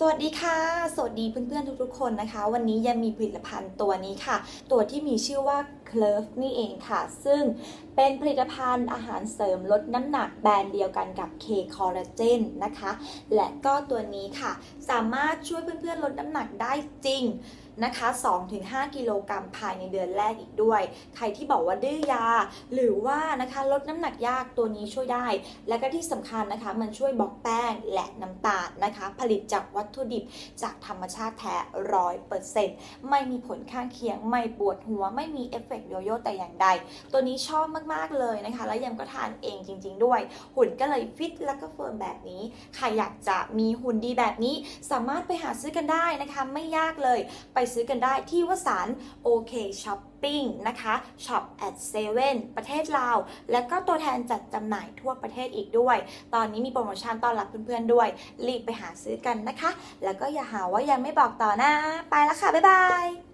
สวัสดีค่ะ สวัสดีเพื่อนๆทุกๆคนนะคะ วันนี้ยังมีผลิตภัณฑ์ตัวนี้ค่ะ ตัวที่มีชื่อว่า c l u ฟนี่เองค่ะ ซึ่งเป็นผลิตภัณฑ์อาหารเสริมลดน้ำหนักแบรนด์เดียวกันกับ K Collagen นะคะ และก็ตัวนี้ค่ะ สามารถช่วยเพื่อนๆลดน้ำหนักได้จริง นะคะ 2-5 กิโลกรัมภายในเดือนแรกอีกด้วย ใครที่บอกว่าดื้อยา หรือว่านะคะลดน้ำหนักยากตัวนี้ช่วยได้ และก็ที่สำคัญนะคะมันช่วยบอกแป้งและน้ำตาลนะคะ ผลิตจากวัตถุดิบจากธรรมชาติแท้ร้อยเปอร์เซ็นต์ไม่มีผลข้างเคียง ไม่ปวดหัว ไม่มีเอฟเฟกต์โยโย่แต่อย่างใด ตัวนี้ชอบมากๆเลยนะคะ แล้วยังก็ทานเองจริง ๆ ด้วย หุ่นก็เลยฟิตแล้วก็เฟิร์มแบบนี้ ใครอยากจะมีหุ่นดีแบบนี้ สามารถไปหาซื้อกันได้นะคะ ไม่ยากเลย ไปซื้อกันได้ที่วสานโอเคช้อปปิ้งนะคะช็อปแอดเซเว่นประเทศลาว และก็ตัวแทนจัดจำหน่ายทั่วประเทศอีกด้วย ตอนนี้มีโปรโมชั่นต้อนรับเพื่อนๆด้วย รีบไปหาซื้อกันนะคะ แล้วก็อย่าหาว่ายังไม่บอกต่อนะ ไปแล้วค่ะ บ๊ายบาย